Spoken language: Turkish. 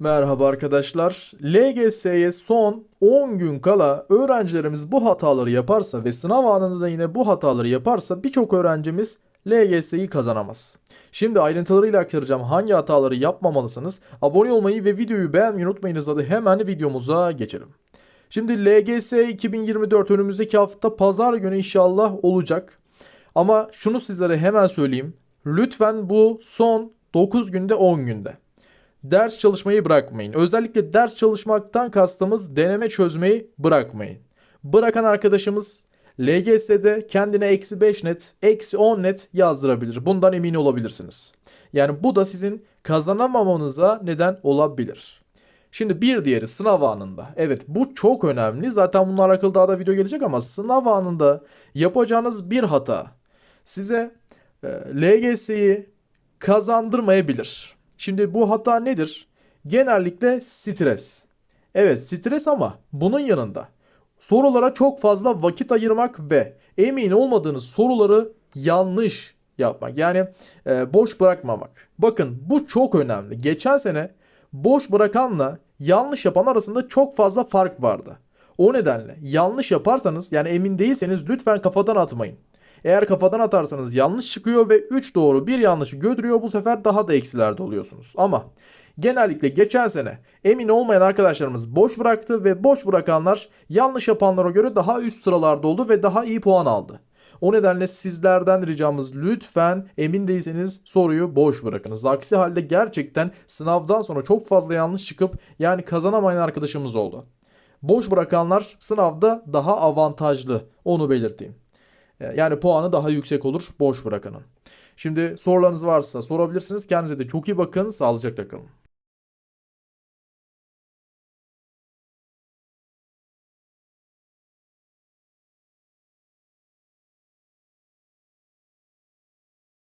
Merhaba arkadaşlar. LGS'ye son 10 gün kala öğrencilerimiz bu hataları yaparsa ve sınav anında da yine bu hataları yaparsa birçok öğrencimiz LGS'yi kazanamaz. Şimdi ayrıntılarıyla aktaracağım hangi hataları yapmamalısınız. Abone olmayı ve videoyu beğenmeyi unutmayınız. Hadi hemen videomuza geçelim. Şimdi LGS 2024 önümüzdeki hafta pazar günü inşallah olacak. Ama şunu sizlere hemen söyleyeyim. Lütfen bu son 9 günde 10 günde ders çalışmayı bırakmayın. Özellikle ders çalışmaktan kastımız deneme çözmeyi bırakmayın. Bırakan arkadaşımız LGS'de kendine eksi 5 net, eksi 10 net yazdırabilir. Bundan emin olabilirsiniz. Yani bu da sizin kazanamamanıza neden olabilir. Şimdi bir diğeri sınav anında. Evet bu çok önemli. Zaten bununla alakalı daha da video gelecek ama sınav anında yapacağınız bir hata size e, LGS'yi kazandırmayabilir. Şimdi bu hata nedir? Genellikle stres. Evet stres ama bunun yanında sorulara çok fazla vakit ayırmak ve emin olmadığınız soruları yanlış yapmak. Yani e, boş bırakmamak. Bakın bu çok önemli. Geçen sene boş bırakanla yanlış yapan arasında çok fazla fark vardı. O nedenle yanlış yaparsanız yani emin değilseniz lütfen kafadan atmayın. Eğer kafadan atarsanız yanlış çıkıyor ve 3 doğru 1 yanlışı götürüyor bu sefer daha da eksilerde oluyorsunuz. Ama genellikle geçen sene emin olmayan arkadaşlarımız boş bıraktı ve boş bırakanlar yanlış yapanlara göre daha üst sıralarda oldu ve daha iyi puan aldı. O nedenle sizlerden ricamız lütfen emin değilseniz soruyu boş bırakınız. Aksi halde gerçekten sınavdan sonra çok fazla yanlış çıkıp yani kazanamayan arkadaşımız oldu. Boş bırakanlar sınavda daha avantajlı onu belirteyim. Yani puanı daha yüksek olur boş bırakanın. Şimdi sorularınız varsa sorabilirsiniz. Kendinize de çok iyi bakın. Sağlıcakla kalın.